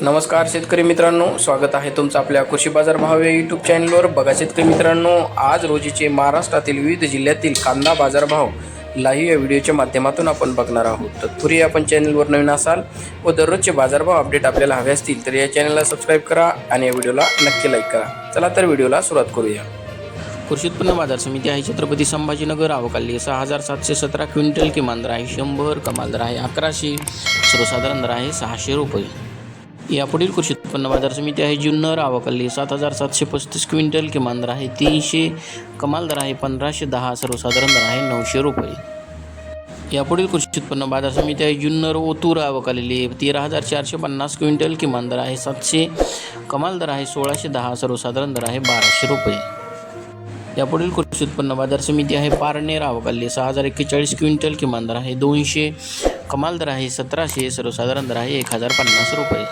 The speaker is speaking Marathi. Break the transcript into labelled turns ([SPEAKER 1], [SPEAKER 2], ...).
[SPEAKER 1] नमस्कार शेतकरी मित्रांनो स्वागत आहे तुमचं आपल्या कृषी बाजार भाव या यूट्यूब चॅनलवर बघा शेतकरी मित्रांनो आज रोजीचे महाराष्ट्रातील विविध जिल्ह्यातील कांदा बाजारभाव लाईव्ह या व्हिडिओच्या माध्यमातून आपण बघणार आहोत. तत्पूर्वी आपण चॅनलवर नवीन असाल व दररोजचे बाजारभाव अपडेट आपल्याला हवे असतील तर या चॅनलला सबस्क्राईब करा आणि या व्हिडिओला नक्की लाईक करा. चला तर व्हिडिओला सुरुवात करूया. कृषी उत्पन्न बाजार समिती आहे छत्रपती संभाजीनगर अवकाली सहा हजार सातशे सतरा क्विंटल किमान दर आहे. शंभर कमाल दर आहे. अकराशे सर्वसाधारण दर आहे. सहाशे रुपये. यापुढील कृषी उत्पन्न बाजार समिती आहे. जुन्नर आवकल्ली सात हजार सातशे पस्तीस क्विंटल किमान दर आहे. तीनशे कमाल दर आहे. पंधराशे दहा सर्वसाधारण दर आहे. नऊशे रुपये. यापुढील कृषी उत्पन्न बाजार समिती आहे. जुन्नर ओतूर आवक आलेली तेरा हजार चारशे पन्नास क्विंटल किमान दर आहे. सातशे कमाल दर आहे. सोळाशे दहा सर्वसाधारण दर आहे. बाराशे रुपये. यापुढील कृषी उत्पन्न बाजार समिती आहे. पारनेर आवकाली सहा हजार एक्केचाळीस क्विंटल किमान दर आहे. दोनशे कमाल दर आहे सतराशे सर्वसाधारण दर आहे एक हजार पन्नास रुपये.